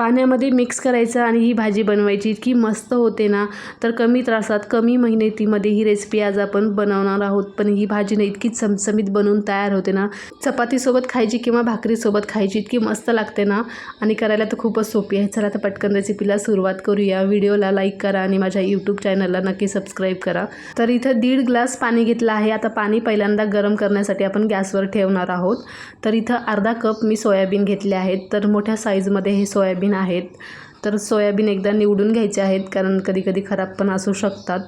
पाण्यामध्ये मिक्स करायचं आणि ही भाजी बनवायची. इतकी मस्त होते ना. तर कमी त्रासात कमी मेहनतीमध्ये ही रेसिपी आज आपण बनवणार आहोत. पण ही भाजी ना इतकी चमचमीत बनवून तयार होते ना. चपातीसोबत खायची किंवा भाकरीसोबत खायची इतकी मस्त लागते ना. आणि करायला तर खूपच सोपी आहे. चला तर पटकन रेसिपीला सुरुवात करूया. व्हिडिओला लाईक करा आणि माझ्या यूट्यूब चॅनलला नक्की सबस्क्राईब करा. तर इथं दीड ग्लास पाणी घेतलं आहे. आता पाणी पहिल्यांदा गरम करण्यासाठी आपण गॅसवर ठेवणार आहोत. तर इथं अर्धा कप मी सोयाबीन घेतले आहेत. तर मोठ्या साईजमध्ये हे सोयाबीन आहेत. तर सोयाबीन एकदा निवडून घ्यायचे आहेत कारण कधी कधी खराब पण असू शकतात.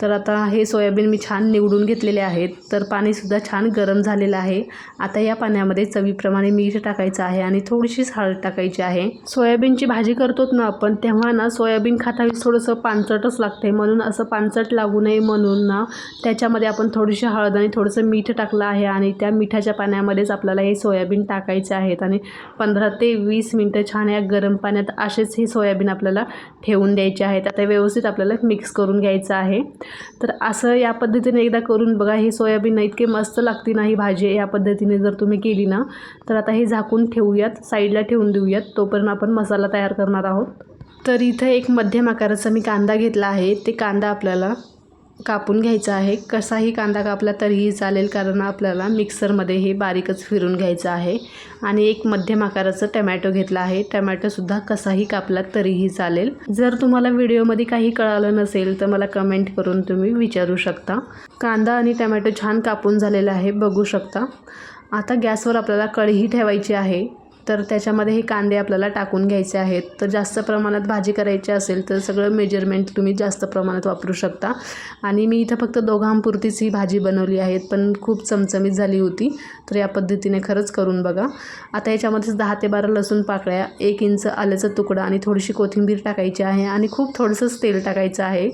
तर आता हे सोयाबीन मी छान निवडून घेतलेले आहेत. तर पाणीसुद्धा छान गरम झालेलं आहे. आता या पाण्यामध्ये चवीप्रमाणे मीठ टाकायचं आहे आणि थोडीशीच हळद टाकायची आहे. सोयाबीनची भाजी करतोच ना आपण तेव्हा ना सोयाबीन खातावेळेस थोडंसं पानचटच लागते म्हणून असं पानचट लागू नये म्हणून ना त्याच्यामध्ये आपण थोडीशी हळद आणि थोडंसं मीठ टाकलं आहे आणि त्या मिठाच्या पाण्यामध्येच आपल्याला हे सोयाबीन टाकायचे आहेत. आणि पंधरा ते वीस मिनटं छान या गरम पाण्यात असेच हे सोयाबीन आपल्याला ठेवून द्यायचे आहेत. आता व्यवस्थित आपल्याला मिक्स करून घ्यायचं आहे. तर असं या पद्धतीने एकदा करून बघा हे सोयाबीन इतके मस्त लागते ना ही भाजी या पद्धतीने जर तुम्ही केली ना तर आता हे झाकून ठेवूयात साईडला ठेवून देऊयात. तोपर्यंत आपण मसाला तयार करणार आहोत. तर इथं एक मध्यम आकाराचा मी कांदा घेतला आहे. ते कांदा आपल्याला कापून घ्यायचा आहे. कसाही कांदा कापला तरीही चालेल कारण आपल्याला मिक्सरमध्ये हे बारीकच फिरून घ्यायचं आहे. आणि एक मध्यम आकाराचं टमॅटो घेतला आहे. टमॅटोसुद्धा कसाही कापला तरीही चालेल. जर तुम्हाला व्हिडिओमध्ये काही कळालं नसेल तर मला कमेंट करून तुम्ही विचारू शकता. कांदा आणि टमॅटो छान कापून झालेला आहे बघू शकता. आता गॅसवर आपल्याला कढई ठेवायची आहे. तर त्याच्यामध्ये हे कांदे आपल्याला टाकून घ्यायचे आहेत. तर जास्त प्रमाणात भाजी करायची असेल तर सगळं मेजरमेंट तुम्ही जास्त प्रमाणात वापरू शकता. आणि मी इथं फक्त दोघांपुरतीच ही भाजी बनवली आहेत पण खूप चमचमीत झाली होती. तर या पद्धतीने खरंच करून बघा. आता याच्यामध्येच दहा ते बारा लसूण पाकळ्या एक इंच आल्याचा तुकडा आणि थोडीशी कोथिंबीर टाकायची आहे आणि खूप थोडंसंच तेल टाकायचं आहे.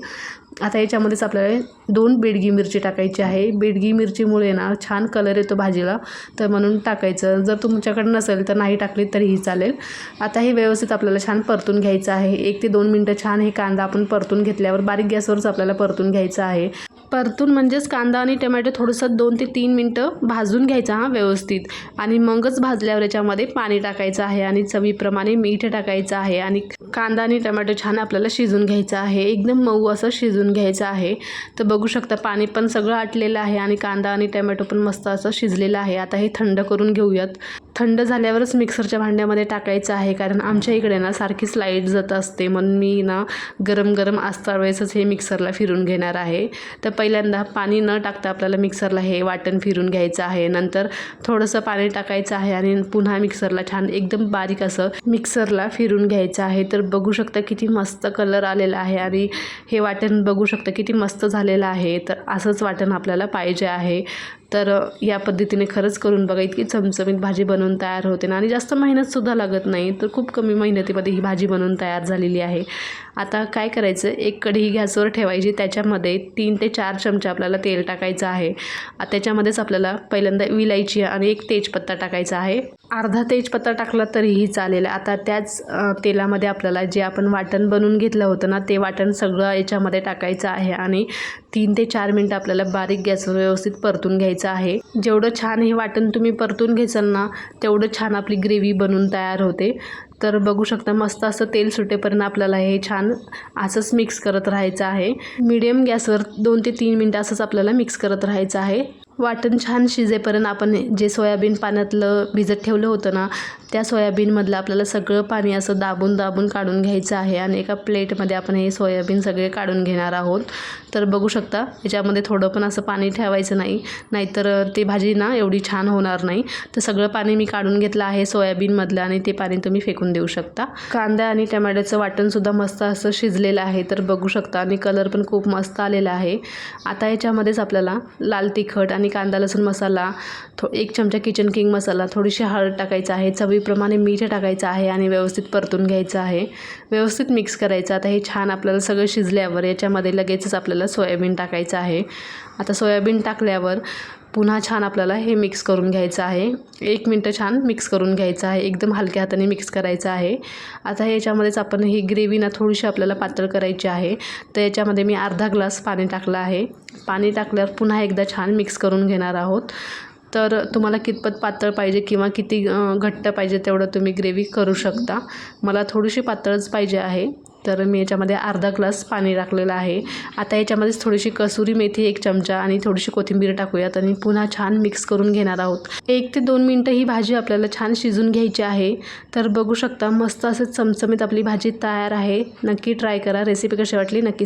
आता याच्यामध्येच आपल्याला दोन बेडगी मिरची टाकायची आहे. बेडगी मिरचीमुळे ना छान कलर येतो भाजीला. तर म्हणून टाकायचं. जर तुमच्याकडे नसेल तर नाही टाकली तरीही चालेल. आता हे व्यवस्थित आपल्याला छान परतून घ्यायचं आहे. एक ते दोन मिनटं छान हे कांदा आपण परतून घेतल्यावर बारीक गॅसवरच आपल्याला परतून घ्यायचं आहे. परतून म्हणजेच कांदा आणि टमॅटो थोडंसं दोन ते तीन मिनटं भाजून घ्यायचा हा व्यवस्थित. आणि मगच भाजल्यावर याच्यामध्ये पाणी टाकायचं आहे आणि चवीप्रमाणे मीठ टाकायचं आहे आणि कांदा आणि टमॅटो छान आपल्याला शिजून घ्यायचं आहे. एकदम मऊ असं शिजून घ्यायचं आहे. तर बघू शकता पाणी पण सगळं आटलेलं आहे आणि कांदा आणि टमॅटो पण मस्त असं शिजलेलं आहे. आता हे थंड करून घेऊयात. थंड झाल्यावरच मिक्सरच्या भांड्यामध्ये टाकायचं आहे. कारण आमच्या इकडे ना सारखीच लाइट जात असते. म्हणून मी ना गरम गरम असता वेळेसच हे मिक्सरला फिरून घेणार आहे. तर पहिल्यांदा पाणी न टाकता आपल्याला मिक्सरला हे वाटण फिरून घ्यायचं आहे. नंतर थोडंसं पाणी टाकायचं आहे आणि पुन्हा मिक्सरला छान एकदम बारीक असं मिक्सरला फिरून घ्यायचं आहे. तर बघू शकता किती मस्त कलर आलेला आहे आणि हे वाटण बघू शकता किती मस्त झालेलं आहे. तर असंच वाटण आपल्याला पाहिजे आहे. तर या पद्धतीने खरंच करून बघा इतकी चमचमीत भाजी बनवून तयार होते ना. आणि जास्त मेहनतसुद्धा लागत नाही तर खूप कमी मेहनतीमध्ये ही भाजी बनवून तयार झालेली आहे. आता काय करायचं एक कढी गॅसवर ठेवायची त्याच्यामध्ये तीन ते चार चमचे आपल्याला तेल टाकायचं आहे. त्याच्यामध्येच आपल्याला पहिल्यांदा विलायची आणि एक तेजपत्ता टाकायचा आहे. अर्धा तेजपत्ता टाकला तरीही चालेल. आता त्याच तेलामध्ये आपल्याला जे आपण वाटण बनवून घेतलं होतं ना ते वाटण सगळं याच्यामध्ये टाकायचं आहे आणि तीन ते चार मिनटं आपल्याला बारीक गॅसवर व्यवस्थित परतून घ्यायचं आहे. जेवढं छान हे वाटण तुम्ही परतून घ्यायचं ना तेवढं छान आपली ग्रेव्ही बनून तयार होते. तर बघू शकता मस्त असं तेल सुटेपर्यंत आपल्याला हे छान असंच मिक्स करत राहायचं आहे. मीडियम गॅसवर दोन ते तीन मिनटं असंच आपल्याला मिक्स करत राहायचं आहे. वाटण छान शिजेपर्यंत आपण जे सोयाबीन पाण्यातलं भिजत ठेवलं होतं ना त्या सोयाबीनमधलं आपल्याला सगळं पाणी असं दाबून दाबून काढून घ्यायचं आहे आणि एका प्लेटमध्ये आपण हे सोयाबीन सगळे काढून घेणार आहोत. तर बघू शकता याच्यामध्ये थोडं पण असं पाणी ठेवायचं नाही नाहीतर ती भाजी ना एवढी छान होणार नाही. तर सगळं पाणी मी काढून घेतलं आहे सोयाबीनमधलं आणि ते पाणी तुम्ही फेकून देऊ शकता. कांदा आणि टमॅटोचं वाटणसुद्धा मस्त असं शिजलेलं आहे तर बघू शकता आणि कलर पण खूप मस्त आलेला आहे. आता याच्यामध्येच आपल्याला लाल तिखट आणि कांदा लसूण मसाला थो एक चमचा किचन किंग मसाला थोडीशी हळद टाकायचं आहे चवीप्रमाणे मीठ टाकायचं आहे आणि व्यवस्थित परतून घ्यायचं आहे. व्यवस्थित मिक्स करायचं. आता हे छान आपल्याला सगळं शिजल्यावर याच्यामध्ये लगेचच आपल्याला सोयाबीन टाकायचं आहे. आता सोयाबीन टाकल्यावर पुन्हा छान आपल्याला हे मिक्स करून घ्यायचं आहे. एक मिनटं छान मिक्स करून घ्यायचं आहे. एकदम हलक्या हाताने मिक्स करायचं आहे. आता याच्यामध्येच आपण ही ग्रेव्ही ना थोडीशी आपल्याला पातळ करायची आहे. तर याच्यामध्ये मी अर्धा ग्लास पाणी टाकलं आहे. पाणी टाकल्यावर पुन्हा एकदा छान मिक्स करून घेणार आहोत. तर तुम्हाला कितपत पातळ पाहिजे किंवा किती घट्ट पाहिजे तेवढं तुम्ही ग्रेव्ही करू शकता. मला थोडीशी पातळच पाहिजे आहे. तर मी याच्यामध्ये अर्धा ग्लास पाणी टाकलेलं आहे. आता याच्यामध्येच थोडीशी कसुरी मेथी एक चमचा आणि थोडीशी कोथिंबीर टाकूयात आणि पुन्हा छान मिक्स करून घेणार आहोत. एक ते दोन मिनटं ही भाजी आपल्याला छान शिजून घ्यायची आहे. तर बघू शकता मस्त असं चमचमीत आपली भाजी तयार आहे. नक्की ट्राय करा. रेसिपी कशी वाटली नक्की